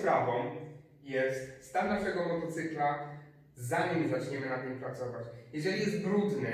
sprawą jest stan naszego motocykla, zanim zaczniemy na nim pracować. Jeżeli jest brudny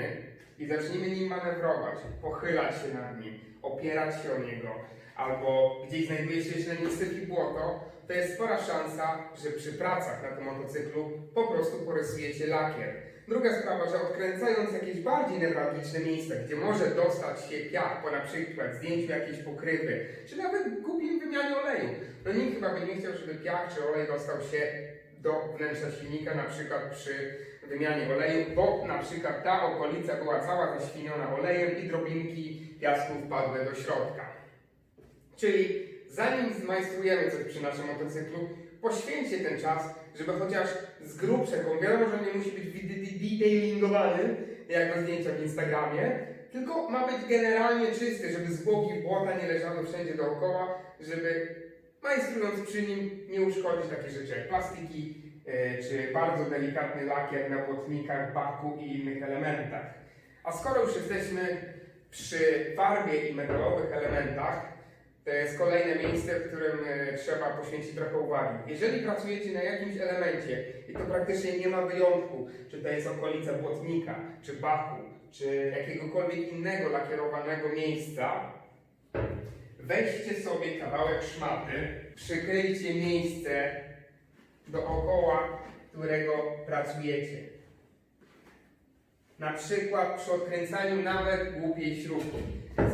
i zaczniemy nim manewrować, pochylać się nad nim, opierać się o niego, albo gdzieś znajduje się syf i błoto, to jest spora szansa, że przy pracach na tym motocyklu po prostu porysujecie lakier. Druga sprawa, że odkręcając jakieś bardziej newralgiczne miejsca, gdzie może dostać się piach po na przykład zdjęciu jakiejś pokrywy, czy nawet głupim wymianie oleju, no nikt chyba by nie chciał, żeby piach czy olej dostał się do wnętrza silnika, na przykład przy wymianie oleju, bo na przykład ta okolica była cała zaświniona olejem i drobinki piasku wpadły do środka. Czyli zanim zmajstrujemy coś przy naszym motocyklu, poświęćcie ten czas, żeby chociaż z grubszego, wiadomo, że nie musi być detailingowany, jak na zdjęcia w Instagramie, tylko ma być generalnie czysty, żeby zwłoki błota nie leżały wszędzie dookoła, żeby majstrując przy nim nie uszkodzić takie rzeczy jak plastiki, e, czy bardzo delikatny lakier na błotnikach, baku i innych elementach. A skoro już jesteśmy przy farbie i metalowych elementach, to jest kolejne miejsce, w którym e, trzeba poświęcić trochę uwagi. Jeżeli pracujecie na jakimś elemencie i to praktycznie nie ma wyjątku, czy to jest okolica błotnika, czy bachu, czy jakiegokolwiek innego lakierowanego miejsca, weźcie sobie kawałek szmaty, przykryjcie miejsce dookoła, którego pracujecie. Na przykład przy odkręcaniu nawet głupiej śrubki.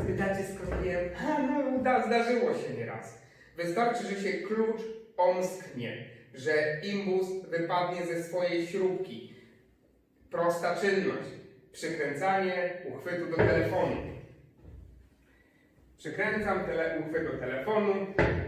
Spytacie skąd wiem? No da, zdarzyło się nieraz. Wystarczy, że się klucz omsknie, że imbus wypadnie ze swojej śrubki. Prosta czynność. Przykręcanie uchwytu do telefonu. Przykręcam tele, uchwyt do telefonu,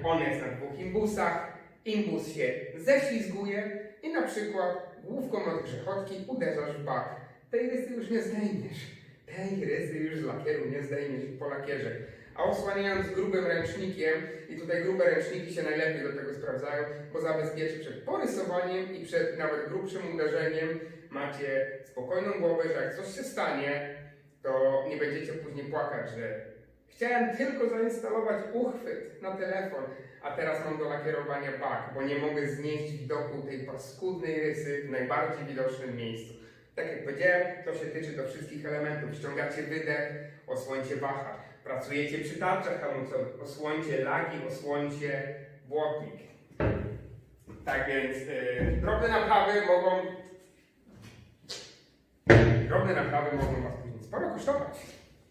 on jest na dwóch imbusach, imbus się ześlizguje i na przykład główką od grzechotki uderzasz w bak. Tej rysy już nie zdejmiesz. Tej rysy już z lakieru nie zdejmiesz po lakierze. A osłaniając grubym ręcznikiem, i tutaj grube ręczniki się najlepiej do tego sprawdzają, bo zabezpieczy przed porysowaniem i przed nawet grubszym uderzeniem. Macie spokojną głowę, że jak coś się stanie, to nie będziecie później płakać, że chciałem tylko zainstalować uchwyt na telefon, a teraz mam do lakierowania bak, bo nie mogę znieść widoku tej paskudnej rysy w najbardziej widocznym miejscu. Tak jak powiedziałem, to się tyczy do wszystkich elementów. Ściągacie wydech, osłońcie wachlarz. Pracujecie przy tarczach hamulcowych, osłońcie lagi, osłońcie błotnik. Tak więc yy, drobne naprawy mogą drobne naprawy mogą Was później sporo kosztować.